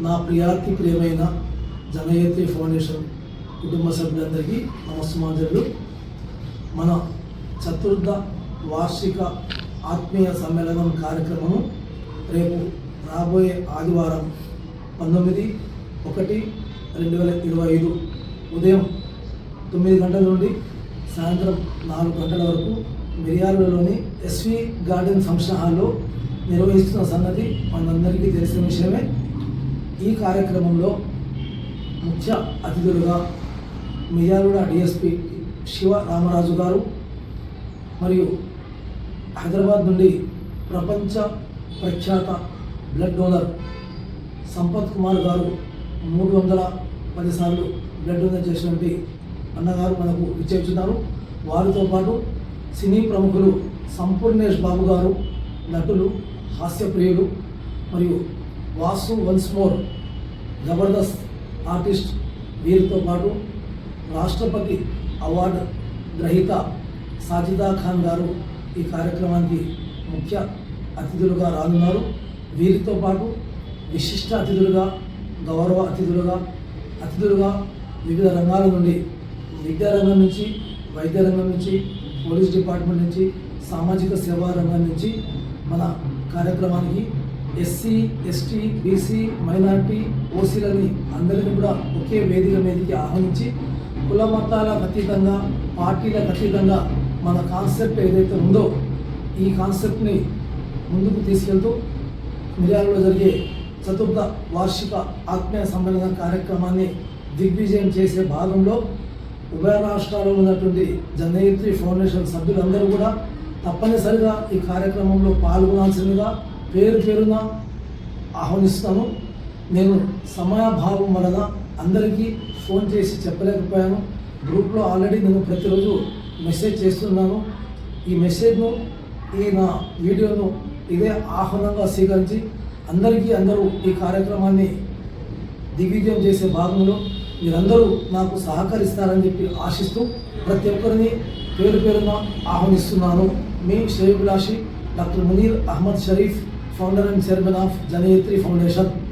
నా ప్రియాతి ప్రియమైన జనయత్రి ఫౌండేషన్ కుటుంబ సభ్యులందరికీ నమస్మాంజలు మన చతుర్థ వార్షిక ఆత్మీయ సమ్మేళనం కార్యక్రమం రేపు రాబోయే ఆదివారం పంతొమ్మిది ఒకటి రెండు వేల ఇరవై ఐదు ఉదయం తొమ్మిది గంటల నుండి సాయంత్రం నాలుగు గంటల వరకు మిర్యాలలోని ఎస్వి గార్డెన్ ఫంక్షన్ హాల్లో నిర్వహిస్తున్న సంగతి మనందరికీ తెలిసిన విషయమే. ఈ కార్యక్రమంలో ముఖ్య అతిథులుగా మిర్యాలగూడ డిఎస్పి శివ రామరాజు గారు మరియు హైదరాబాద్ నుండి ప్రపంచ ప్రఖ్యాత బ్లడ్ డోనర్ సంపత్ కుమార్ గారు మూడు వందల పదిసార్లు బ్లడ్ డోనర్ చేసినటువంటి అన్నగారు మనకు విచ్చేస్తున్నారు. వారితో పాటు సినీ ప్రముఖులు సంపూర్ణేష్ బాబు గారు నటులు హాస్యప్రియులు మరియు Vasu once more Jabardasth artist వీరితో పాటు రాష్ట్రపతి అవార్డు గ్రహీత సాజిదా ఖాన్ గారు ఈ కార్యక్రమానికి ముఖ్య అతిథులుగా రానున్నారు. వీరితో పాటు విశిష్ట అతిథులుగా గౌరవ అతిథులుగా అతిథులుగా వివిధ రంగాల నుండి విద్యారంగం నుంచి వైద్య రంగం నుంచి పోలీస్ డిపార్ట్మెంట్ నుంచి సామాజిక సేవా రంగం నుంచి మన కార్యక్రమానికి ఎస్సీ ఎస్టీ బీసీ మైనార్టీ ఓసీలని అందరినీ కూడా ఒకే వేదిక మీదకి ఆహ్వానించి కుల మతాలకు అతీతంగా పార్టీలకు అతీతంగా మన కాన్సెప్ట్ ఏదైతే ఉందో ఈ కాన్సెప్ట్ని ముందుకు తీసుకెళ్తూ మిర్యాలలో జరిగే చతుర్థ వార్షిక ఆత్మీయ సమ్మేళన కార్యక్రమాన్ని దిగ్విజయం చేసే భాగంలో ఉభయ రాష్ట్రాల్లో ఉన్నటువంటి జనయత్రి ఫౌండేషన్ సభ్యులందరూ కూడా తప్పనిసరిగా ఈ కార్యక్రమంలో పాల్గొనాల్సిందిగా పేరు పేరున ఆహ్వానిస్తాను. నేను సమయాభావం వలన అందరికీ ఫోన్ చేసి చెప్పలేకపోయాను. గ్రూప్లో ఆల్రెడీ నేను ప్రతిరోజు మెసేజ్ చేస్తున్నాను. ఈ మెసేజ్ను ఈ నా వీడియోను ఇదే ఆహ్వానంగా స్వీకరించి అందరికీ అందరూ ఈ కార్యక్రమాన్ని దిగ్విజయం చేసే భాగంలో మీరందరూ నాకు సహకరిస్తారని చెప్పి ఆశిస్తూ ప్రతి ఒక్కరిని పేరు పేరున ఆహ్వానిస్తున్నాను. మీ శ్రేయభిలాషి doctor Munir Ahmed Sharif founder and chairman of Janayatri Foundation,